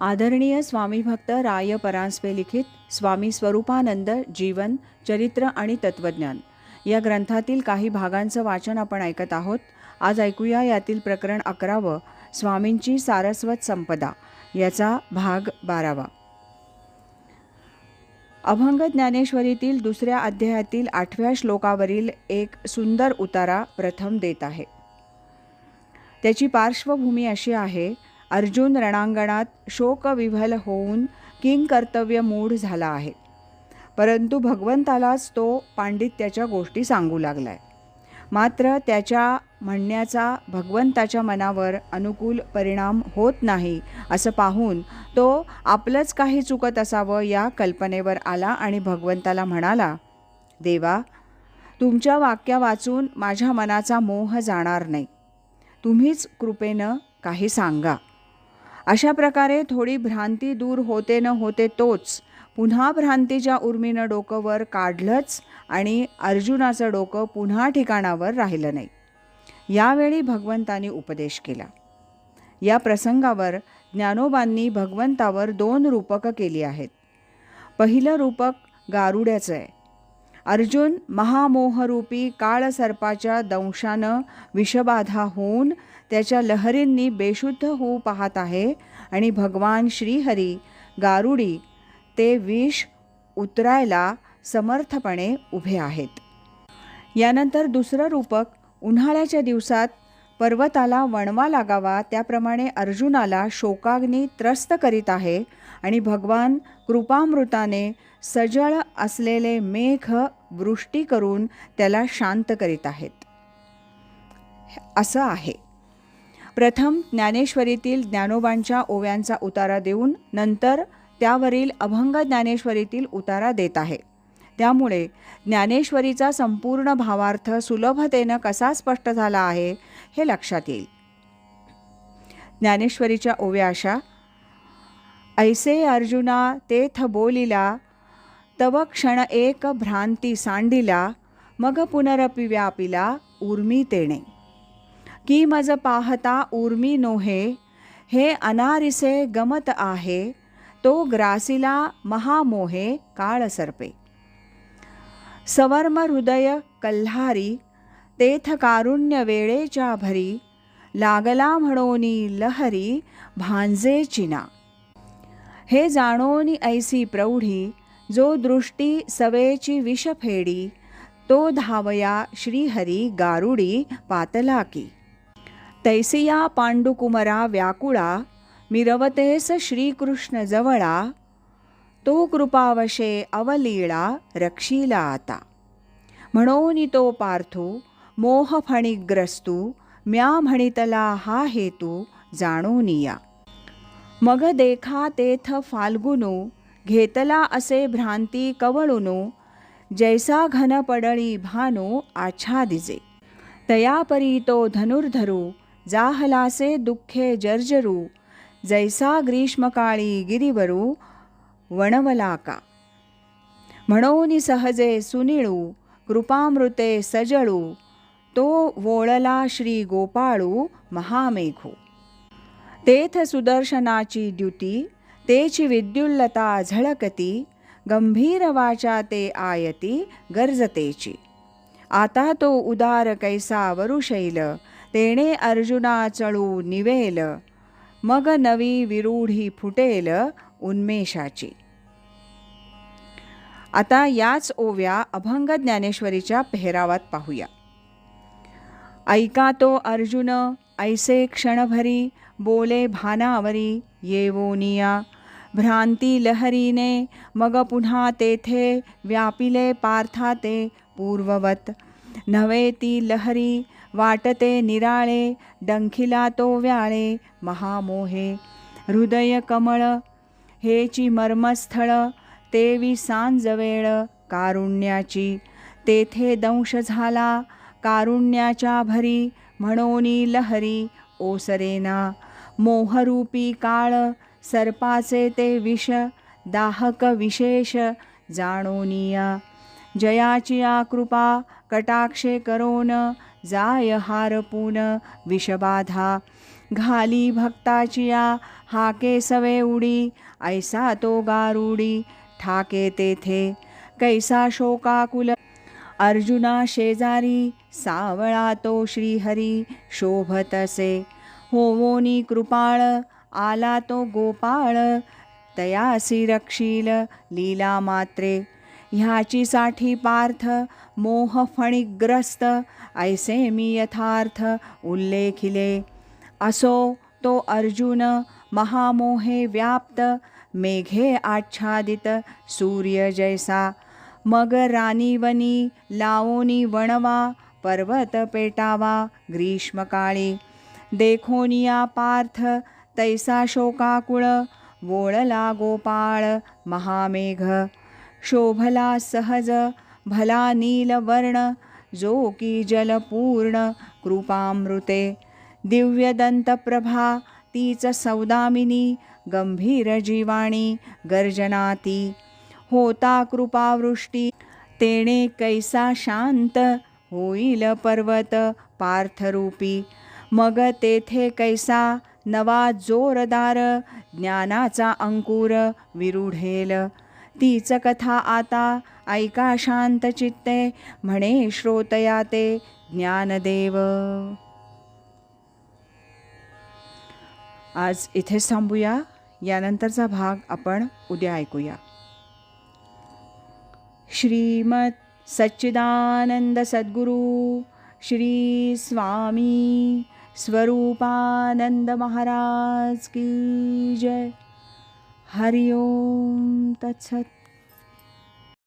आदरणीय स्वामी भक्त राय परांजपे लिखित स्वामी स्वरूपानंद जीवन चरित्र आणि तत्वज्ञान. या ग्रंथातील काही भागांचं वाचन आपण ऐकत आहोत. आज ऐकूया यातील प्रकरण अकरावं स्वामींची सारस्वत संपदा. याचा भाग बारावा. अभंग ज्ञानेश्वरीतील दुसऱ्या अध्यायातील आठव्या श्लोकावरील एक सुंदर उतारा प्रथम देत आहे. त्याची पार्श्वभूमी अशी आहे अर्जुन रणांगणात शोकविव्हल होऊन किंग कर्तव्य मूढ झाला आहे. परंतु भगवंतालाच तो पांडित्याच्या गोष्टी सांगू लागलाय. मात्र त्याच्या म्हणण्याचा भगवंताच्या मनावर अनुकूल परिणाम होत नाही असं पाहून तो आपलंच काही चुकत असावं या कल्पनेवर आला आणि भगवंताला म्हणाला देवा तुमच्या वाक्या वाचून माझ्या मनाचा मोह जाणार नाही. तुम्हीच कृपेनं काही सांगा. अशा प्रकारे थोडी भ्रांती दूर होते न होते तोच पुन्हा भ्रांतीच्या उर्मीनं डोकं वर काढलंच आणि अर्जुनाचं डोकं पुन्हा ठिकाणावर राहिलं नाही. यावेळी भगवंतानी उपदेश केला. या प्रसंगावर ज्ञानोबांनी भगवंतावर दोन रूपकं केली आहेत. पहिलं रूपक गारुड्याचं आहे. अर्जुन महामोहरूपी काळसर्पाच्या दंशानं विषबाधा होऊन त्याच्या लहरींनी बेशुद्ध होऊ पाहत आहे आणि भगवान श्रीहरी गारुडी ते विष उतरायला समर्थपणे उभे आहेत. यानंतर दुसरं रूपक उन्हाळ्याच्या दिवसात पर्वताला वणवा लागावा त्याप्रमाणे अर्जुनाला शोकाग्नी त्रस्त करीत आहे आणि भगवान कृपामृताने सजळ असलेले मेघ वृष्टी करून त्याला शांत करीत आहेत. असं आहे. प्रथम ज्ञानेश्वरीतील ज्ञानोबांच्या ओव्यांचा उतारा देऊन नंतर त्यावरील अभंग ज्ञानेश्वरीतील उतारा देत आहे. त्यामुळे ज्ञानेश्वरीचा संपूर्ण भावार्थ सुलभतेनं कसा स्पष्ट झाला आहे हे लक्षात येईल. ज्ञानेश्वरीच्या ओव्या अशा ऐसे अर्जुना तेथ बोलिला तव क्षण एक भ्रांती सांडिला मग पुनरपि व्यापिला उर्मी तेणे. की मज पाहता उर्मी नोहे हे अनारिसे गमत आहे तो ग्रासिला महामोहे काळसर्पे सवर्म हृदय कल्हारी तेथ कारुण्य वेळेच्या भरी लागला म्हणोनी लहरी भांजे चिना. हे जाणोनी ऐसी प्रौढी जो दृष्टी सवेची विषफेडी तो धावया श्रीहरी गारुडी पातलाकी तैसिया पांडुकुमरा व्याकुळा मिरवतेस श्रीकृष्ण जवळा तो कृपावशे अवलीळा रक्षीला आता. म्हणून तो पार्थो मोहफणिग्रस्तू म्या म्हणितला हा हेतू जाणूनिया मग देखा तेथ फाल्गुनू घेतला असे भ्रांती कवळुनू जैसा घन पडळी भानू आच्छादिजे. तयापरी तो धनुर्धरू जाहलासे दुःखे जर्जरू जैसा ग्रीष्मकाळी गिरीवरू वणवलाका म्हणून सहजे सुनिळू कृपामृते सजळू तो वोळला श्री गोपाळू महामेघू तेथ सुदर्शनाची द्युती तेची विद्युल्लता झळकती गंभीर वाचा ते आयती गर्जतेची आता तो उदार कैसा वरुशैल तेणे अर्जुना चळू निवेल मग नवी विरूढी फुटेल उन्मेषाची. आता याच ओव्या अभंग ज्ञानेश्वरीच्या पेहरावात पाहूया. ऐका तो अर्जुन ऐसे क्षणभरी बोले भानावरी येवोनिया भ्रांती लहरीने मग पुन्हा तेथे व्यापिले पार्था ते पूर्ववत. नव्हे ती लहरी वाटते निराळे डंखिला तो व्याळे महामोहे हृदय कमळ हेची मर्मस्थळ तेवी सांजवेळ कारुण्याची तेथे दंश झाला कारुण्याच्या भरी म्हणोनी लहरी ओसरेना मोहरूपी काळ सर्पाचे ते विष दाहक विशेष जाणोनिया जयाची कृपा कटाक्षे करोन जाय हारपून विषबाधा. घाली भक्ताचिया हाके सवे उडी ऐसा तो गारुडी ठाके तेथे. कैसा शोकाकुल अर्जुना शेजारी सावळा तो श्रीहरी शोभतसे होवोनी कृपाळ आला तो गोपाळ तयासी रक्षील लीला मात्रे. ह्याची साठी पार्थ मोह फणिग्रस्त ऐसे मी यथार्थ उल्लेखिले. असो तो अर्जुन महामोहे व्याप्त मेघे आच्छादित सूर्य जैसा. मग रानीवनी लावोनी वणवा पर्वत पेटावा ग्रीष्मकाळी. देखोनिया पार्थ तैसा शोकाकुळ वोळला गोपाळ महामेघ. शोभला सहज भला नीलवर्ण जो की जलपूर्ण कृपामृते। दिव्यदंतप्रभा तीच सौदामिनी गंभीर जीवाणी गर्जनाती। होता कृपावृष्टी तेणे कैसा शांत होईल पर्वत पार्थरूपी। मग तेथे कैसा नवा जोरदार ज्ञानाचा अंकुर विरुढेल। तीच कथा आता ऐका शांत चित्ते म्हणे श्रोतया ते ज्ञानदेव. आज इथेच थांबूया यानंतरचा भाग आपण उद्या ऐकूया. श्रीमत सच्चिदानंद सद्गुरू श्री स्वामी स्वरूपानंद महाराज की जय. हरि ओम तत्सत